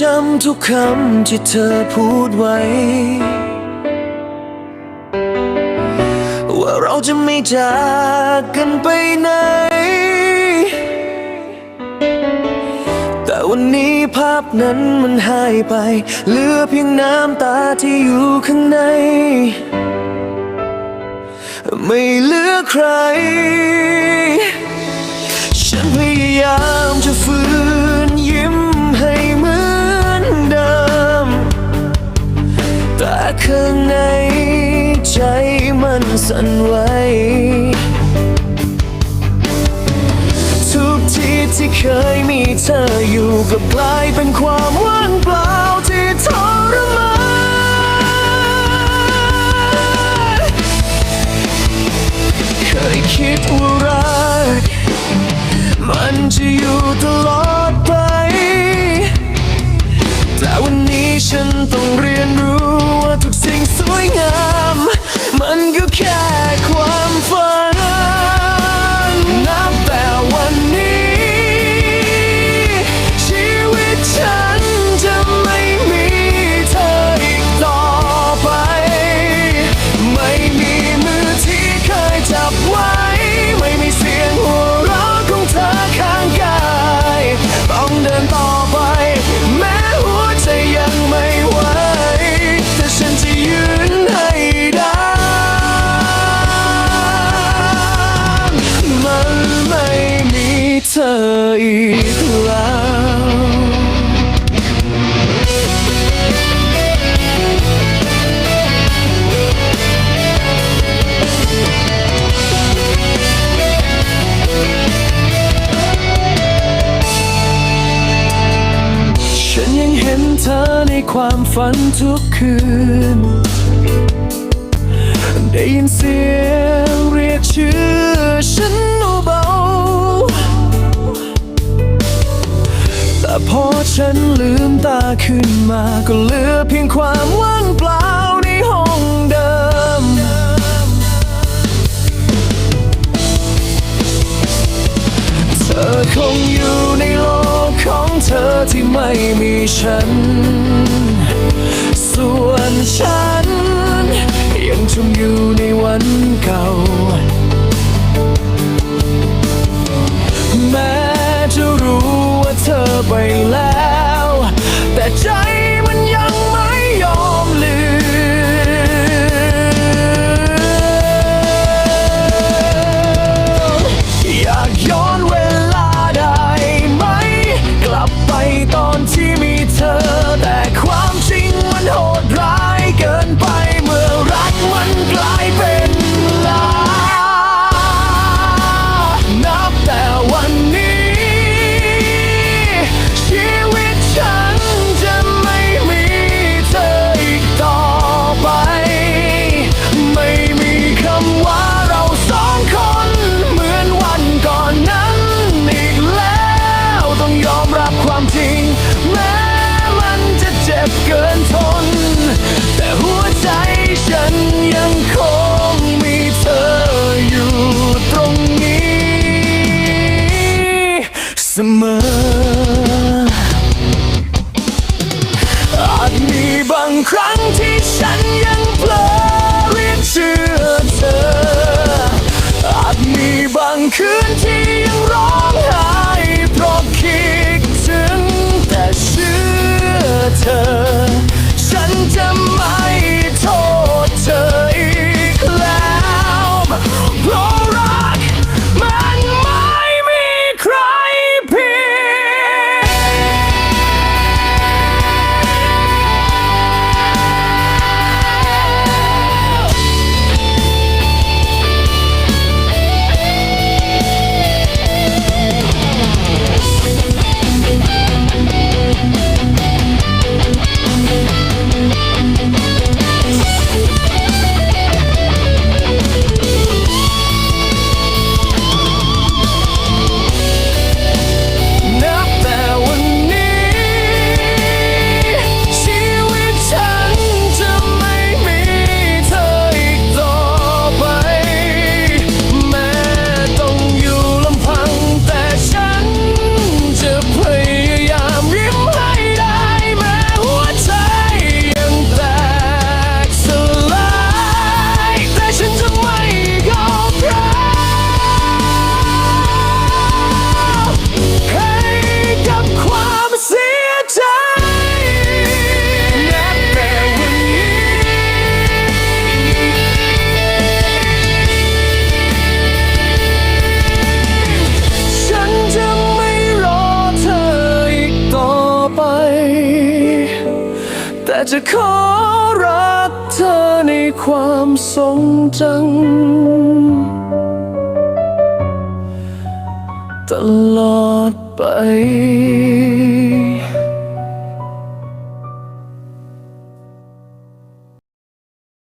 จำทุกคำที่เธอพูดไว้ ว่าเราจะไม่จากกันไปไหน แต่วันนี้ภาพนั้นมันหายไป เหลือเพียงน้ำตาที่อยู่ข้างใน ไม่เหลือใคร มันสั่นไหวทุกทีที่เคยมีเธออยู่กลับกลายเป็นความว่างเปล่า ความฝันทุกคืน ได้ยินเสียงเรียกชื่อฉันเบาแต่พอฉันลืมตาขึ้นมาก็เหลือเพียงความว่างเปล่า ไม่มีฉัน มอ อาจมีบางครั้งที่ฉันยังเพลอเรียนชื่อเธอ อาจมีบางคืนที่ จะขอรักเธอในความทรงจำตลอดไป